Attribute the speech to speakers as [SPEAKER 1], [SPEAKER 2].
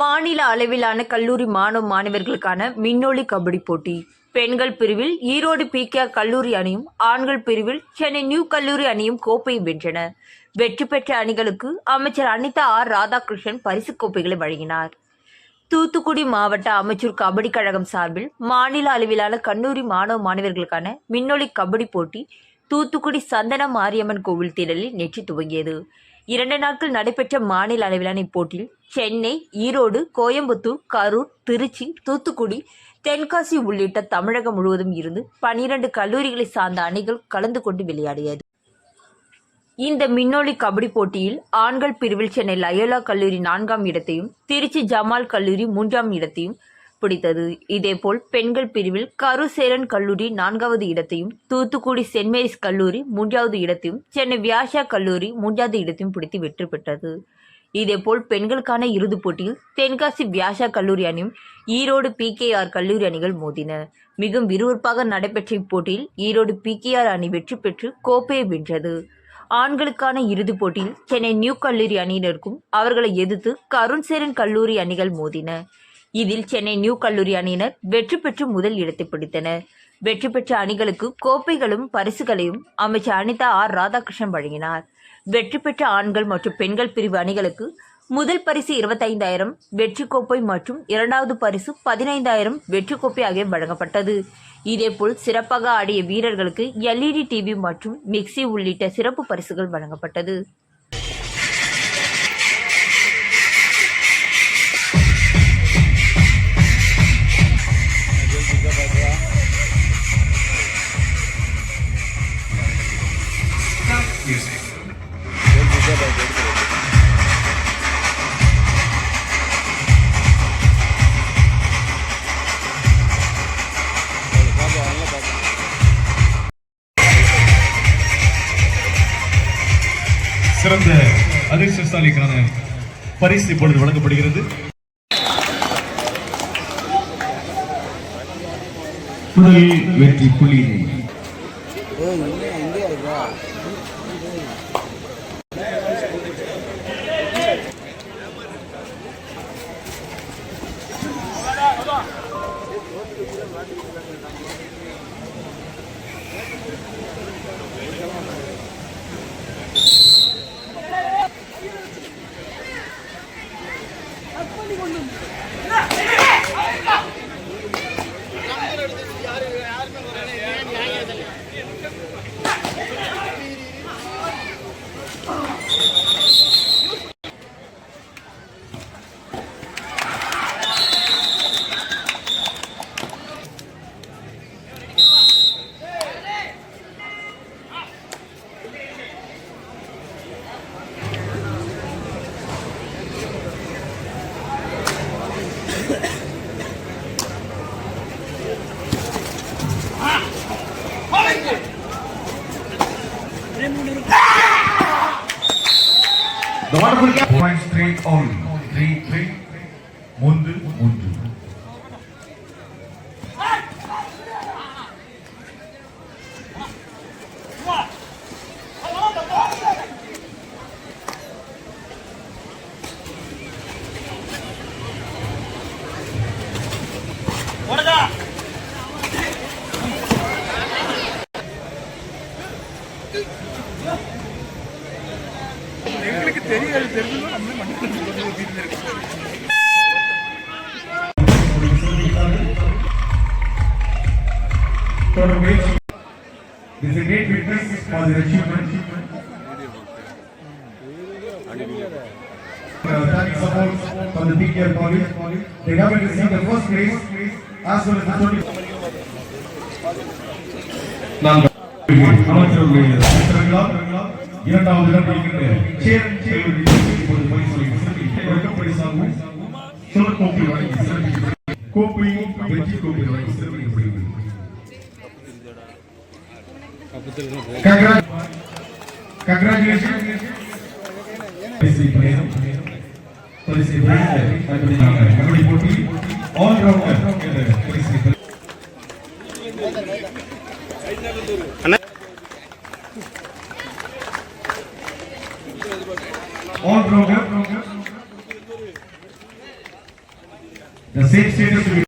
[SPEAKER 1] மாநில அளவிலான கல்லூரி மாணவ மாணவர்களுக்கான மின்னொளி கபடி போட்டி. பெண்கள் பிரிவில் ஈரோடு பிகேஆர் கல்லூரி அணியும் ஆண்கள் பிரிவில் சென்னை நியூ கல்லூரி அணியும் கோப்பையை வென்றன. வெற்றி பெற்ற அணிகளுக்கு அமைச்சர் அனிதா ஆர். ராதாகிருஷ்ணன் பரிசுக் கோப்பைகளை வழங்கினார். தூத்துக்குடி மாவட்ட அமைச்சர் கபடி கழகம் சார்பில் மாநில அளவிலான கல்லூரி மாணவ மாணவர்களுக்கான மின்னொளி கபடி போட்டி தூத்துக்குடி சந்தன மாரியம்மன் கோவில் திடலில் நேற்று துவங்கியது. இரண்டு நாட்கள் நடைபெற்ற மாநில அளவிலான இப்போட்டியில் சென்னை ஈரோடு கோயம்புத்தூர் கரூர் திருச்சி தூத்துக்குடி தென்காசி உள்ளிட்ட தமிழகம் முழுவதும் இருந்து பனிரண்டு கல்லூரிகளை சார்ந்த அணிகள் கலந்து கொண்டு விளையாடியது. இந்த மின்னோலி கபடி போட்டியில் ஆண்கள் பிரிவில் சென்னை லயோலா கல்லூரி நான்காம் இடத்தையும் திருச்சி ஜமால் கல்லூரி மூன்றாம் இடத்தையும் பிடித்தது. இதேபோல் பெண்கள் பிரிவில் கருசேரன் கல்லூரி நான்காவது இடத்தையும் தூத்துக்குடி சென்ட் மேரிஸ் கல்லூரி மூன்றாவது இடத்தையும் சென்னை வியாசா கல்லூரி மூன்றாவது இடத்தையும் பிடித்து வெற்றி பெற்றது. இதேபோல் பெண்களுக்கான இறுதிப் போட்டியில் தென்காசி வியாசா கல்லூரி அணியும் ஈரோடு பிகேஆர் கல்லூரி அணிகள் மோதின. மிகவும் விறுவிறுப்பாக நடைபெற்ற இப்போட்டியில் ஈரோடு பிகேஆர் அணி வெற்றி பெற்று கோப்பையை வென்றது. ஆண்களுக்கான இறுதிப் போட்டியில் சென்னை நியூ கல்லூரி அணியினருக்கும் அவர்களை எதிர்த்து கருண்சேரன் கல்லூரி அணிகள் மோதின. இதில் சென்னை நியூ கல்லூரி அணியினர் வெற்றி பெற்று முதல் இடத்தை பிடித்தனர். வெற்றி பெற்ற அணிகளுக்கு கோப்பைகளும் பரிசுகளையும் அமைச்சர் அனிதா ஆர். ராதாகிருஷ்ணன் வழங்கினார். வெற்றி பெற்ற ஆண்கள் மற்றும் பெண்கள் பிரிவு அணிகளுக்கு முதல் பரிசு இருபத்தைந்தாயிரம் வெற்றி கோப்பை மற்றும் இரண்டாவது பரிசு பதினைந்தாயிரம் வெற்றி கோப்பை ஆகியவை வழங்கப்பட்டது. இதேபோல் சிறப்பாக ஆடிய வீரர்களுக்கு எல்இடி டிவி மற்றும் மிக்சி உள்ளிட்ட சிறப்பு பரிசுகள் வழங்கப்பட்டது.
[SPEAKER 2] சிறந்த அதிர்ஷ்டசாலிக்கான பரிசு இப்பொழுது வழங்கப்படுகிறது. முதல் வெற்றி புள்ளி
[SPEAKER 3] பண்ணி கொண்டு
[SPEAKER 2] The wonderful point three on three three. Mundu, Mundu. மூன்று மூன்று தொடர் முயற்சி This is a great witness for the achievement. Uh, thank support from the PKR college. They have received the first place as well as the 20. நாங்கள் அமைச்சர்களுடைய அமைச்சர்களால் இரண்டாவது இடம் சேரன் சிறப்பிக்க வழங்கி வெற்றி கோப்பை வழங்கி சிறப்பிக்கப்படுகிறது பரிசை பரிசை கபடி- போட்டி என்ற பரிசை same status